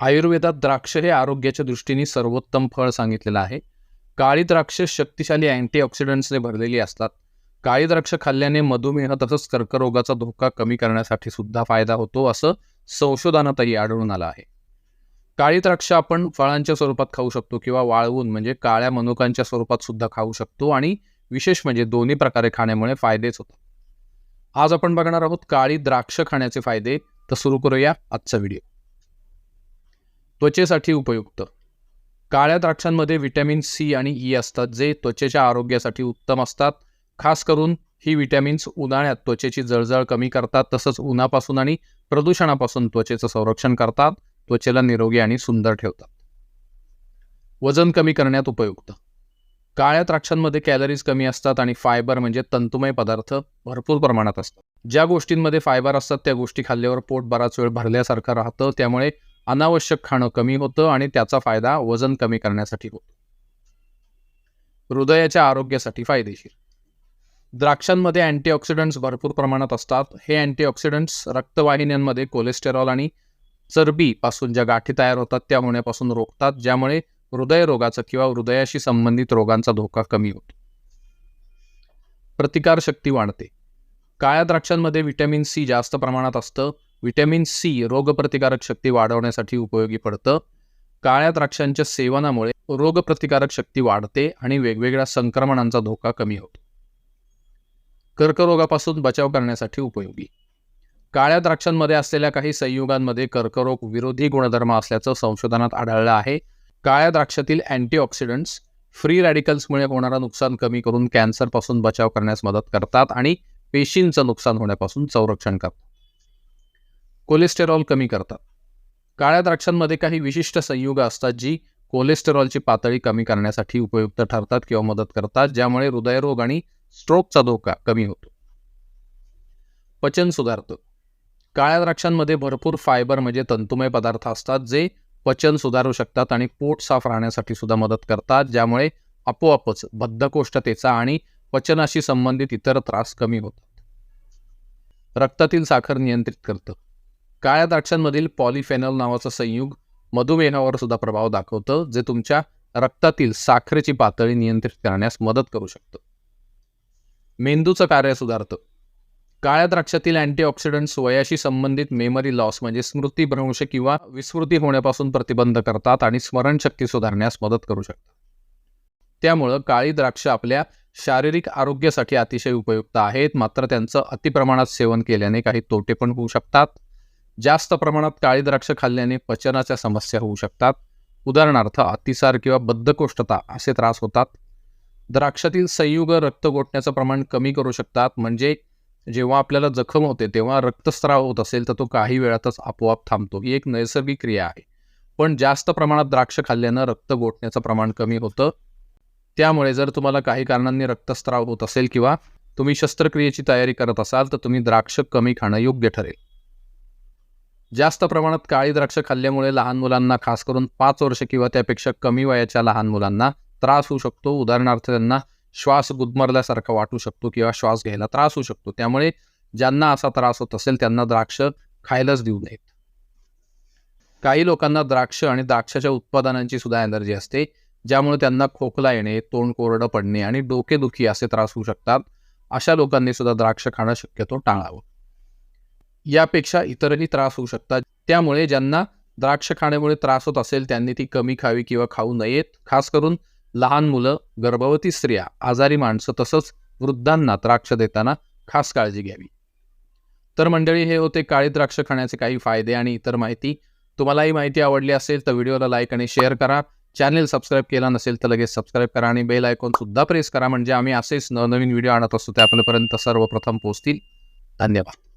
आयुर्वेदात द्राक्ष हे आरोग्याच्या दृष्टीने सर्वोत्तम फळ सांगितलेलं आहे. काळी द्राक्ष शक्तिशाली अँटीऑक्सिडंट्सने भरलेली असतात. काळी द्राक्ष खाल्ल्याने मधुमेह तसंच कर्करोगाचा धोका कमी करण्यासाठी सुद्धा फायदा होतो असं संशोधनातही आढळून आलं आहे. काळी द्राक्ष आपण फळांच्या स्वरूपात खाऊ शकतो किंवा वाळवून म्हणजे काळ्या मनुकांच्या स्वरूपात सुद्धा खाऊ शकतो आणि विशेष म्हणजे दोन्ही प्रकारे खाण्यामुळे फायदेच होतात. आज आपण बघणार आहोत काळी द्राक्ष खाण्याचे फायदे. तर सुरू करूया आजचा व्हिडिओ. त्वचेसाठी उपयुक्त. काळ्या द्राक्षांमध्ये व्हिटॅमिन सी आणि ई असतात जे त्वचेच्या आरोग्यासाठी उत्तम असतात. खास करून ही व्हिटॅमिन्स उन्हाळ्यात त्वचेची जळजळ कमी करतात तसंच उन्हापासून आणि प्रदूषणापासून त्वचेचं संरक्षण करतात त्वचेला निरोगी आणि सुंदर ठेवतात. वजन कमी करण्यात उपयुक्त. काळ्या द्राक्षांमध्ये कॅलरीज कमी असतात आणि फायबर म्हणजे तंतुमय पदार्थ भरपूर प्रमाणात असतात. ज्या गोष्टींमध्ये फायबर असतात त्या गोष्टी खाल्ल्यावर पोट बराच वेळ भरल्यासारखं राहतं त्यामुळे अनावश्यक खाणं कमी होतं आणि त्याचा फायदा वजन कमी करण्यासाठी होतो. हृदयाच्या आरोग्यासाठी फायदेशीर. द्राक्षांमध्ये अँटीऑक्सिडंट्स भरपूर प्रमाणात असतात. हे अँटीऑक्सिडंट्स रक्तवाहिन्यांमध्ये कोलेस्टेरॉल आणि चरबीपासून ज्या गाठी तयार होतात त्या होण्यापासून रोखतात ज्यामुळे हृदयरोगाचा किंवा हृदयाशी संबंधित रोगांचा धोका कमी होतो. प्रतिकारशक्ती वाढते. काळ्या द्राक्षांमध्ये व्हिटॅमिन सी जास्त प्रमाणात असतं. व्हिटॅमिन सी रोगप्रतिकारक शक्ती वाढवण्यासाठी उपयोगी पडतं. काळ्या द्राक्षांच्या सेवनामुळे रोगप्रतिकारक शक्ती वाढते आणि वेगवेगळ्या संक्रमणांचा धोका कमी होतो. कर्करोगापासून बचाव करण्यासाठी उपयोगी. काळ्या द्राक्षांमध्ये असलेल्या काही संयुगांमध्ये कर्करोग विरोधी गुणधर्म असल्याचं संशोधनात आढळलं आहे. काळ्या द्राक्षातील अँटीऑक्सिडंट्स फ्री रॅडिकल्समुळे होणारं नुकसान कमी करून कॅन्सरपासून बचाव करण्यास मदत करतात आणि पेशींचं नुकसान होण्यापासून संरक्षण करतात. कोलेस्टेरॉल कमी करतात. काळ्या द्राक्षांमध्ये काही विशिष्ट संयुग असतात जी कोलेस्टेरॉलची पातळी कमी करण्यासाठी उपयुक्त ठरतात किंवा मदत करतात ज्यामुळे हृदयरोग आणि स्ट्रोकचा धोका कमी होतो. पचन सुधारतं. काळ्या द्राक्षांमध्ये भरपूर फायबर म्हणजे तंतुमय पदार्थ असतात जे पचन सुधारू शकतात आणि पोट साफ राहण्यासाठी सुद्धा मदत करतात ज्यामुळे आपोआपच बद्धकोष्ठतेचा आणि पचनाशी संबंधित इतर त्रास कमी होतात. रक्तातील साखर नियंत्रित करतं. काळ्या द्राक्षांमधील पॉलिफेनॉल नावाचं संयुग मधुमेहावर सुद्धा प्रभाव दाखवतं जे तुमच्या रक्तातील साखरेची पातळी नियंत्रित करण्यास मदत करू शकतं. मेंदूचं कार्य सुधारतं. काळ्या द्राक्षातील अँटीऑक्सिडंट्स वयाशी संबंधित मेमरी लॉस म्हणजे स्मृतीभ्रंश किंवा विस्मृती होण्यापासून प्रतिबंध करतात आणि स्मरणशक्ती सुधारण्यास मदत करू शकतात त्यामुळं काळी द्राक्ष आपल्या शारीरिक आरोग्यासाठी अतिशय उपयुक्त आहेत मात्र त्यांचं अतिप्रमाणात सेवन केल्याने काही तोटे पण होऊ शकतात. जास्त प्रमाणात काळी द्राक्ष खाल्ल्याने पचनाच्या समस्या होऊ शकतात. उदाहरणार्थ अतिसार किंवा बद्धकोष्ठता असे त्रास होतात. द्राक्षातील संयुग रक्त गोठण्याचं प्रमाण कमी करू शकतात. म्हणजे जेव्हा आपल्याला जखम होते तेव्हा रक्तस्राव होत असेल तर तो काही वेळातच आपोआप थांबतो. ही एक नैसर्गिक क्रिया आहे. पण जास्त प्रमाणात द्राक्ष खाल्ल्यानं रक्त गोठण्याचं प्रमाण कमी होतं. त्यामुळे जर तुम्हाला काही कारणांनी रक्तस्राव होत असेल किंवा तुम्ही शस्त्रक्रियेची तयारी करत असाल तर तुम्ही द्राक्ष कमी खाणं योग्य ठरेल. जास्त प्रमाणात काळी द्राक्ष खाल्ल्यामुळे लहान मुलांना खास करून पाच वर्ष किंवा त्यापेक्षा कमी वयाच्या लहान मुलांना त्रास होऊ शकतो. उदाहरणार्थ त्यांना श्वास गुदमरल्यासारखा वाटू शकतो किंवा श्वास घ्यायला त्रास होऊ शकतो. त्यामुळे ज्यांना असा त्रास होत असेल त्यांना द्राक्ष खायलाच देऊ नयेत. काही लोकांना द्राक्ष आणि द्राक्षाच्या उत्पादनांची सुद्धा एलर्जी असते ज्यामुळे त्यांना खोकला येणे तोंड कोरडं पडणे आणि डोकेदुखी असे त्रास होऊ शकतात. अशा लोकांनी सुद्धा द्राक्ष खाणं शक्यतो टाळावं. यापेक्षा इतरही त्रास होऊ शकतात. त्यामुळे ज्यांना द्राक्ष खाण्यामुळे त्रास होत असेल त्यांनी ती कमी खावी किंवा खाऊ नयेत. खास करून लहान मुलं गर्भवती स्त्रिया आजारी माणसं तसंच वृद्धांना द्राक्ष देताना खास काळजी घ्यावी. तर मंडळी हे होते काळी द्राक्ष खाण्याचे काही फायदे आणि इतर माहिती. तुम्हाला ही माहिती आवडली असेल तर व्हिडिओला लाईक आणि शेअर करा. चॅनेल सबस्क्राईब केला नसेल तर लगेच सबस्क्राईब करा आणि बेल आयकॉन सुद्धा प्रेस करा. म्हणजे आम्ही असेच नवनवीन व्हिडिओ आणत असतो ते आपल्यापर्यंत सर्वप्रथम पोहोचतील. धन्यवाद.